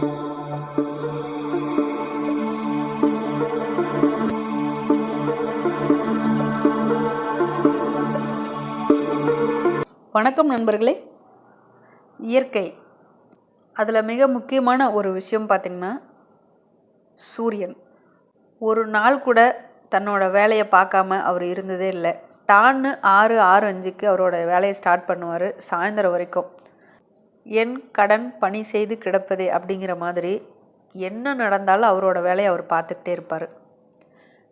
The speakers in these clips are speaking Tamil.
வணக்கம் நண்பர்களே. இயற்கை. அதில் மிக முக்கியமான ஒரு விஷயம் பார்த்திங்கன்னா சூரியன். ஒரு நாள் கூட தன்னோட வேலையை பார்க்காம அவர் இருந்ததே இல்லை. டான்னு ஆறு ஆறு அஞ்சுக்கு அவரோட வேலையை ஸ்டார்ட் பண்ணுவார் சாயந்தரம் வரைக்கும். என் கடன் பணி செய்து கிடப்பதே அப்படிங்கிற மாதிரி என்ன நடந்தாலும் அவரோட வேலையை அவர் பார்த்துக்கிட்டே இருப்பார்.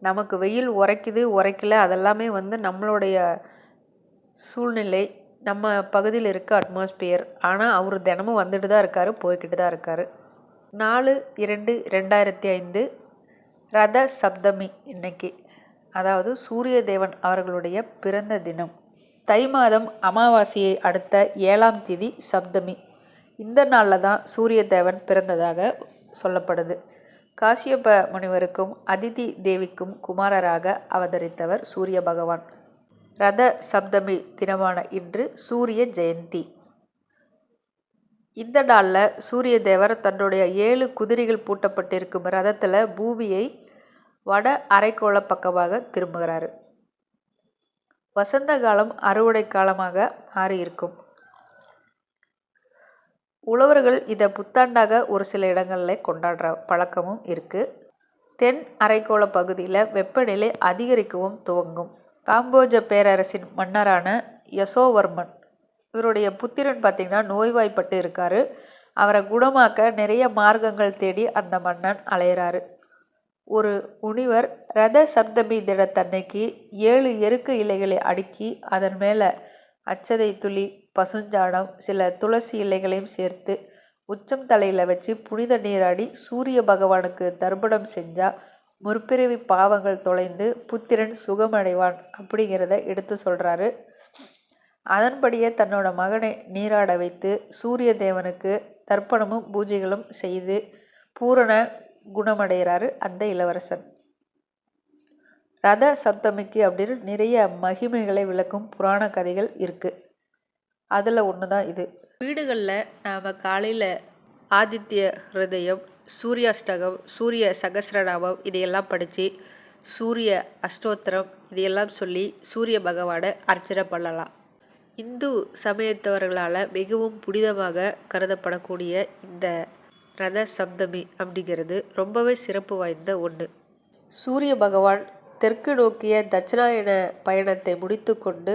நமக்கு வெயில் உரைக்குது உரைக்கல அதெல்லாமே வந்து நம்மளுடைய சூழ்நிலை நம்ம பகுதியில் இருக்க அட்மாஸ்பியர் ஆனால் அவர் தினமும் வந்துட்டு தான் இருக்கார் போய்கிட்டு தான் இருக்கார். நாலு இரண்டு ரெண்டாயிரத்தி ஐந்து ரத சப்தமி இன்னைக்கு அதாவது சூரிய தேவன் அவர்களுடைய பிறந்த தினம். தை மாதம் அமாவாசையை அடுத்த ஏழாம் தேதி சப்தமி. இந்த நாளில் தான் சூரிய தேவன் பிறந்ததாக சொல்லப்படுது. காசியப்ப முனிவருக்கும் அதிதி தேவிக்கும் குமாரராக அவதரித்தவர் சூரிய பகவான். ரத சப்தமி தினமான இன்று சூரிய ஜெயந்தி. இந்த நாளில் சூரிய தேவர் தன்னுடைய ஏழு குதிரைகள் பூட்டப்பட்டிருக்கும் ரதத்தில் பூமியை வட அரைக்கோள பக்கமாக திரும்புகிறாரு. வசந்த காலம் அறுவடை காலமாக மாறியிருக்கும். உழவர்கள் இதை புத்தாண்டாக ஒரு சில இடங்களில் கொண்டாடுற பழக்கமும் இருக்குது தென் அரைக்கோள பகுதியில் வெப்பநிலை அதிகரிக்கவும் துவங்கும். காம்போஜ பேரரசின் மன்னரான யசோவர்மன் இவருடைய புத்திரன் பார்த்திங்கன்னா நோய்வாய்ப்பட்டு இருக்கார். அவரை குணமாக்க நிறைய மார்க்கங்கள் தேடி அந்த மன்னன் அலையிறாரு. ஒரு முனிவர் ரத சப்தமி தினத்தன்னைக்கு ஏழு எருக்கு இலைகளை அடுக்கி அதன் மேலே அச்சதை துளி பசுஞ்சாணம் சில துளசி இலைகளையும் சேர்த்து உச்சம் தலையில் வச்சு புனித நீராடி சூரிய பகவானுக்கு தர்ப்பணம் செஞ்சால் முற்பிறவி பாவங்கள் தொலைந்து புத்திரன் சுகமடைவான் அப்படிங்கிறத எடுத்து சொல்கிறாரு அதன்படியே தன்னோட மகனை நீராட வைத்து சூரிய தேவனுக்கு தர்ப்பணமும் பூஜைகளும் செய்து பூரண குணமடைகிறாரு அந்த இளவரசன். ரத சப்தமிக்கு அப்படின்னு நிறைய மகிமைகளை விளக்கும் புராண கதைகள் இருக்குது அதில் ஒன்று தான் இது. வீடுகளில் நாம் காலையில் ஆதித்ய ஹிருதயம் சூர்யாஷ்டகம் சூரிய சகசிரநாமம் இதையெல்லாம் படித்து சூரிய அஷ்டோத்திரம் இதையெல்லாம் சொல்லி சூரிய பகவானை அர்ச்சனை பண்ணலாம். இந்து சமயத்தவர்களால் மிகவும் புனிதமாக கருதப்படக்கூடிய இந்த ரத சப்தமி அப்படிங்கிறது ரொம்பவே சிறப்பு வாய்ந்த ஒன்று சூரிய பகவான் தெற்கு நோக்கிய தட்சிணாயன பயணத்தை முடித்து கொண்டு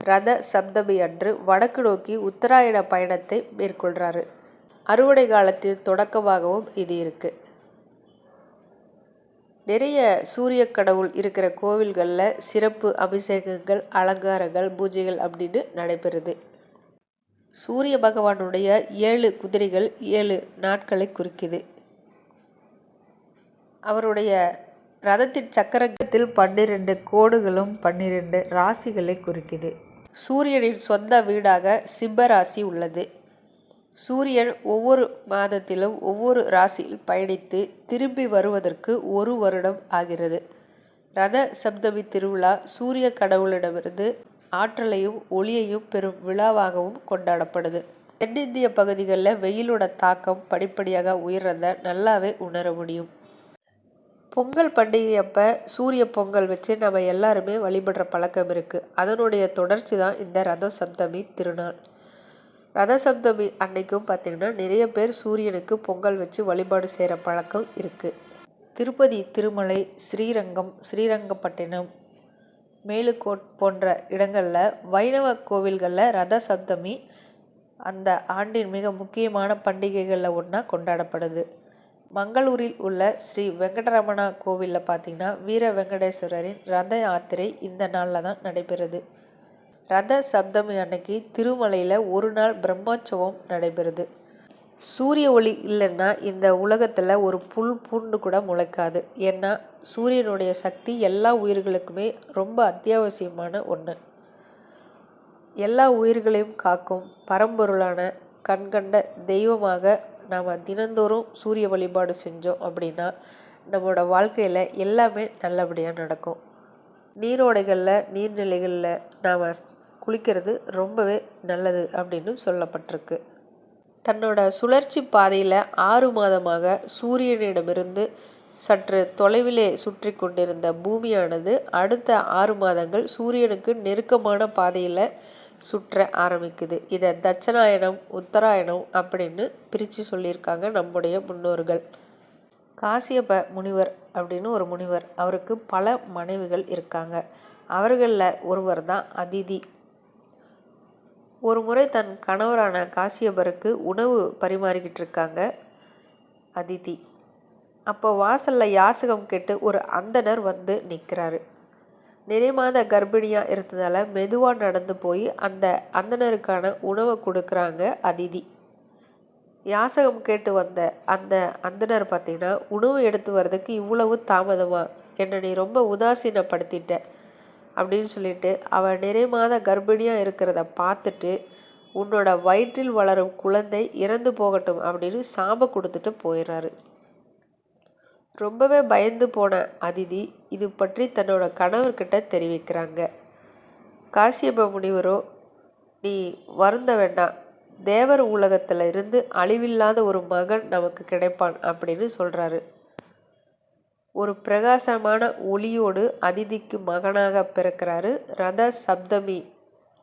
ரத சப்தமி அன்று வடக்கு நோக்கி உத்தராயண பயணத்தை மேற்கொள்கிறாரு அறுவடை காலத்தின் தொடக்கமாகவும் இது இருக்குது நிறைய சூரிய கடவுள் இருக்கிற கோவில்களில் சிறப்பு அபிஷேகங்கள் அலங்காரங்கள் பூஜைகள் அப்படின்னு நடைபெறுது. சூரிய பகவானுடைய ஏழு குதிரைகள் ஏழு நாட்களை குறிக்குது. அவருடைய ரதத்தின் சக்கரத்தில் பன்னிரண்டு கோடுகளும் பன்னிரண்டு ராசிகளை குறிக்குது. சூரியனின் சொந்த வீடாக சிம்மராசி உள்ளது. சூரியன் ஒவ்வொரு மாதத்திலும் ஒவ்வொரு ராசியில் பயணித்து திரும்பி வருவதற்கு ஒரு வருடம் ஆகிறது. ரத சப்தமி திருவிழா சூரிய கடவுளிடமிருந்து ஆற்றலையும் ஒளியையும் பெறும் விழாவாகவும் கொண்டாடப்படுது. தென்னிந்திய பகுதிகளில் வெயிலோட தாக்கம் படிப்படியாக உயர்றத நல்லாவே உணர முடியும். பொங்கல் பண்டிகை அப்போ சூரிய பொங்கல் வச்சு நம்ம எல்லாருமே வழிபடுற பழக்கம் இருக்குது அதனுடைய தொடர்ச்சி தான் இந்த ரத சப்தமி திருநாள். ரத சப்தமி அன்னைக்கும் பார்த்திங்கன்னா நிறைய பேர் சூரியனுக்கு பொங்கல் வச்சு வழிபாடு செய்கிற பழக்கம் இருக்குது திருப்பதி திருமலை ஸ்ரீரங்கம் ஸ்ரீரங்கப்பட்டினம் மேலுக்கோட் போன்ற இடங்களில் வைணவ கோவில்களில் ரத சப்தமி அந்த ஆண்டின் மிக முக்கியமான பண்டிகைகளில் ஒன்றா கொண்டாடப்படுது. மங்களூரில் உள்ள ஸ்ரீ வெங்கடரமணா கோவிலில் பார்த்திங்கன்னா வீர வெங்கடேஸ்வரரின் ரத யாத்திரை இந்த நாளில் தான் நடைபெறுது. ரத சப்தமி அன்னைக்கு திருமலையில் ஒரு நாள் பிரம்மோற்சவம் நடைபெறுது. சூரிய ஒளி இல்லைன்னா இந்த உலகத்தில் ஒரு புல் பூண்டு கூட முளைக்காது. ஏன்னா சூரியனுடைய சக்தி எல்லா உயிர்களுக்குமே ரொம்ப அத்தியாவசியமான ஒன்று எல்லா உயிர்களையும் காக்கும் பரம்பொருளான கண்கண்ட தெய்வமாக நாம் தினந்தோறும் சூரிய வழிபாடு செஞ்சோம் அப்படின்னா நம்மளோட வாழ்க்கையில் எல்லாமே நல்லபடியாக நடக்கும். நீரோடைகளில் நீர்நிலைகளில் நாம் குளிக்கிறது ரொம்பவே நல்லது அப்படின்னு சொல்லப்பட்டிருக்கு. தன்னோட சுழற்சி பாதையில் ஆறு மாதமாக சூரியனிடமிருந்து சற்று தொலைவிலே சுற்றி கொண்டிருந்த பூமியானது அடுத்த ஆறு மாதங்கள் சூரியனுக்கு நெருக்கமான பாதையில் சுற்ற ஆரம்பிக்குது. இதை தட்சணாயணம் உத்தராயணம் அப்படின்னு பிரித்து சொல்லியிருக்காங்க நம்முடைய முன்னோர்கள். காசியப்ப முனிவர் அப்படின்னு ஒரு முனிவர் அவருக்கு பல மனைவிகள் இருக்காங்க. அவர்களில் ஒருவர் தான் அதிதி. ஒரு முறை தன் கணவரான காசியபருக்கு உணவு பரிமாறிக்கிட்டு இருக்காங்க அதிதி. அப்போ வாசலில் யாசகம் கேட்டு ஒரு அந்தனர் வந்து நிற்கிறாரு. நிறைமாத கர்ப்பிணியாக இருந்ததால் மெதுவாக நடந்து போய் அந்த அந்தனருக்கான உணவை கொடுக்குறாங்க அதிதி. யாசகம் கேட்டு வந்த அந்த அந்தனர் பார்த்தீங்கன்னா உணவு எடுத்து வர்றதுக்கு இவ்வளவு தாமதமாக என்னை நீ ரொம்ப உதாசீனப்படுத்திட்ட. அப்படின்னு சொல்லிட்டு அவள் நிறை மாத கர்ப்பிணியாக இருக்கிறத பார்த்துட்டு உன்னோட வயிற்றில் வளரும் குழந்தை இறந்து போகட்டும் அப்படின்னு சாப கொடுத்துட்டு போயிடுறாரு. ரொம்பவே பயந்து போன அதிதி இது பற்றி தன்னோட கணவர்கிட்ட தெரிவிக்கிறாங்க. காசியப முனிவரோ நீ வருந்த வேண்டாம் தேவர் உலகத்தில் இருந்து அழிவில்லாத ஒரு மகன் நமக்கு கிடைப்பான் அப்படின்னு சொல்கிறாரு ஒரு பிரகாசமான ஒளியோடு அதிதிக்கு மகனாக பிறக்கிறாரு ரத சப்தமி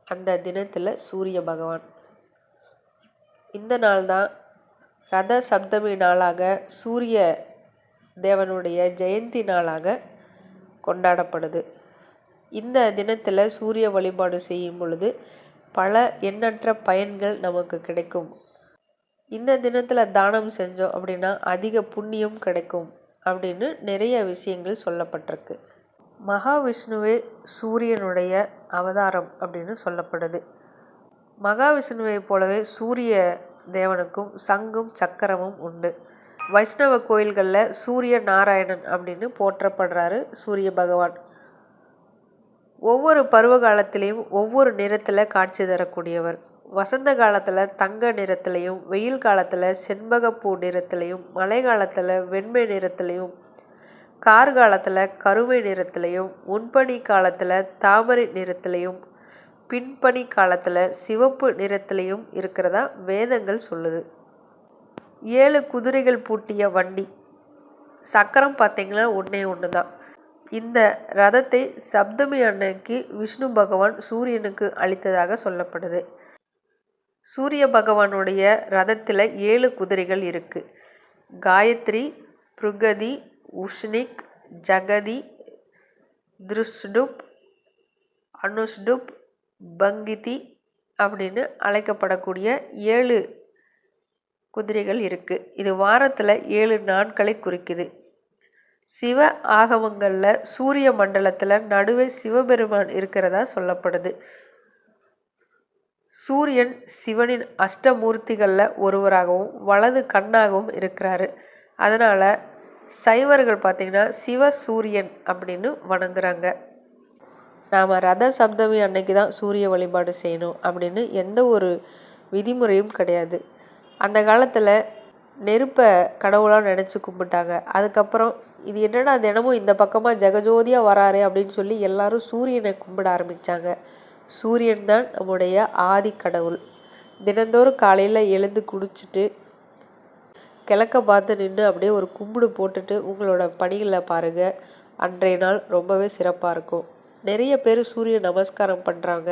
அந்த தினத்தில் சூரிய பகவான். இந்த நாள் தான் ரத சப்தமி நாளாக சூரிய தேவனுடைய ஜெயந்தி நாளாக கொண்டாடப்படுது. இந்த தினத்தில் சூரிய வழிபாடு செய்யும் பொழுது பல எண்ணற்ற பயன்கள் நமக்கு கிடைக்கும். இந்த தினத்தில் தானம் செஞ்சோம் அப்படின்னா அதிக புண்ணியம் கிடைக்கும். அப்படின்னு நிறைய விஷயங்கள் சொல்லப்பட்டிருக்கு. மகாவிஷ்ணுவே சூரியனுடைய அவதாரம் அப்படின்னு சொல்லப்படுது. மகாவிஷ்ணுவை போலவே சூரிய தேவனுக்கும் சங்கும் சக்கரமும் உண்டு. வைஷ்ணவ கோயில்களில் சூரிய நாராயணன் அப்படின்னு போற்றப்படுறாரு சூரிய பகவான். ஒவ்வொரு பருவ காலத்திலையும் ஒவ்வொரு நிறத்தில் காட்சி தரக்கூடியவர். வசந்த காலத்தில் தங்க நிறத்துலையும் வெயில் காலத்தில் செண்பகப்பூ நிறத்துலையும் மழை காலத்தில் வெண்மை நிறத்துலையும் கார் காலத்தில் கருமை நிறத்துலையும் முன்பனி காலத்தில் தாமரை நிறத்துலையும் பின்பனி காலத்தில் சிவப்பு நிறத்துலையும் இருக்கிறதா வேதங்கள் சொல்லுது. ஏழு குதிரைகள் பூட்டிய வண்டி. சக்கரம் பார்த்திங்கன்னா ஒன்றே ஒன்று தான் இந்த ரதத்தை சப்தமி அன்னைக்கு விஷ்ணு பகவான் சூரியனுக்கு அளித்ததாக சொல்லப்படுது. சூரிய பகவானுடைய ரதத்தில் ஏழு குதிரைகள் இருக்குது காயத்ரி புருகதி உஷ்ணிக் ஜகதி திருஷ்டுப் அனுஷ்டுப் பங்கிதி அப்படின்னு அழைக்கப்படக்கூடிய ஏழு குதிரைகள் இருக்குது இது வாரத்தில் ஏழு நாட்களை குறிக்குது. சிவ ஆகமங்களில் சூரிய மண்டலத்தில் நடுவே சிவபெருமான் இருக்கிறதா சொல்லப்படுது. சூரியன் சிவனின் அஷ்டமூர்த்திகளில் ஒருவராகவும் வலது கண்ணாகவும் இருக்கிறாரு. அதனால் சைவர்கள் பார்த்திங்கன்னா சிவ சூரியன் அப்படின்னு வணங்குறாங்க. நாம் ரத சப்தமி அன்னைக்கு தான் சூரிய வழிபாடு செய்யணும் அப்படின்னு எந்த ஒரு விதிமுறையும் கிடையாது. அந்த காலத்தில் நெருப்பை கடவுளாக நினச்சி கும்பிட்டாங்க. அதுக்கப்புறம் இது என்னடா தினமும் இந்த பக்கமாக ஜெகஜோதியாக வராரு அப்படின்னு சொல்லி எல்லாரும் சூரியனை கும்பிட ஆரம்பித்தாங்க சூரியன் தான் நம்முடைய ஆதி கடவுள். தினந்தோறும் காலையில் எழுந்து குடிச்சிட்டு கிழக்க பார்த்து நின்று அப்படியே ஒரு கும்பிடு போட்டுட்டு உங்களோட பணிகளை பாருங்கள் அன்றைய நாள் ரொம்பவே சிறப்பாக இருக்கும். நிறைய பேர் சூரிய நமஸ்காரம் பண்ணுறாங்க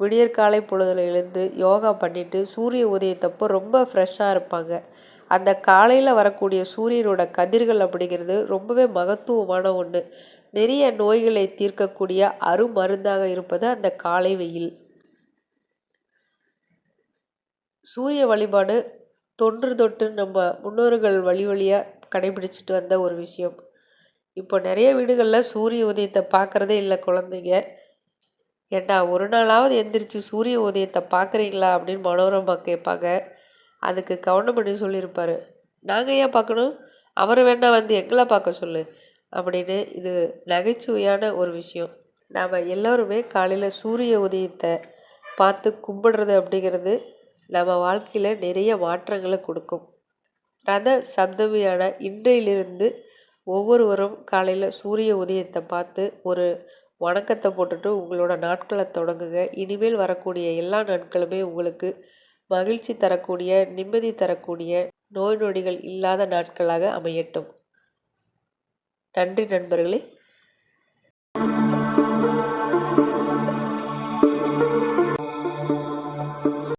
விடியற்காலை பொழுதில் எழுந்து யோகா பண்ணிவிட்டு சூரிய உதயத்தப்போ ரொம்ப ஃப்ரெஷ்ஷாக இருப்பாங்க. அந்த காலையில் வரக்கூடிய சூரியனோட கதிர்கள் அப்படிங்கிறது ரொம்பவே மகத்துவமான ஒன்று நிறைய நோய்களை தீர்க்கக்கூடிய அருமருந்தாக இருப்பது அந்த காலை வெயில். சூரிய வழிபாடு தொன்று தொட்டு நம்ம முன்னோர்கள் வழி வழியாக கடைபிடிச்சிட்டு வந்த ஒரு விஷயம். இப்போ நிறைய வீடுகளில் சூரிய உதயத்தை பார்க்குறதே இல்லை குழந்தைங்க. ஏண்டா ஒரு நாளாவது எந்திரிச்சு சூரிய உதயத்தை பார்க்குறீங்களா அப்படின்னு மனோரமா கேட்பாங்க. அதுக்கு கவனம் பண்ணி சொல்லியிருப்பார்? நாங்கள் ஏன் பார்க்கணும்? அவரை வேணால் வந்து எங்களை பார்க்க சொல்லு. அப்படின்னு இது நகைச்சுவையான ஒரு விஷயம். நாம் எல்லோருமே காலையில் சூரிய உதயத்தை பார்த்து கும்பிடுறது அப்படிங்கிறது நம்ம வாழ்க்கையில் நிறைய மாற்றங்களை கொடுக்கும். ரத சப்தமியான இன்றையிலிருந்து ஒவ்வொருவரும் காலையில் சூரிய உதயத்தை பார்த்து ஒரு வணக்கத்தை போட்டுட்டு உங்களோட நாட்களை தொடங்குங்க. இனிமேல் வரக்கூடிய எல்லா நாட்களுமே உங்களுக்கு மகிழ்ச்சி தரக்கூடிய நிம்மதி தரக்கூடிய நோய் நொடிகள் இல்லாத நாட்களாக அமையட்டும். நன்றி நண்பர்களே.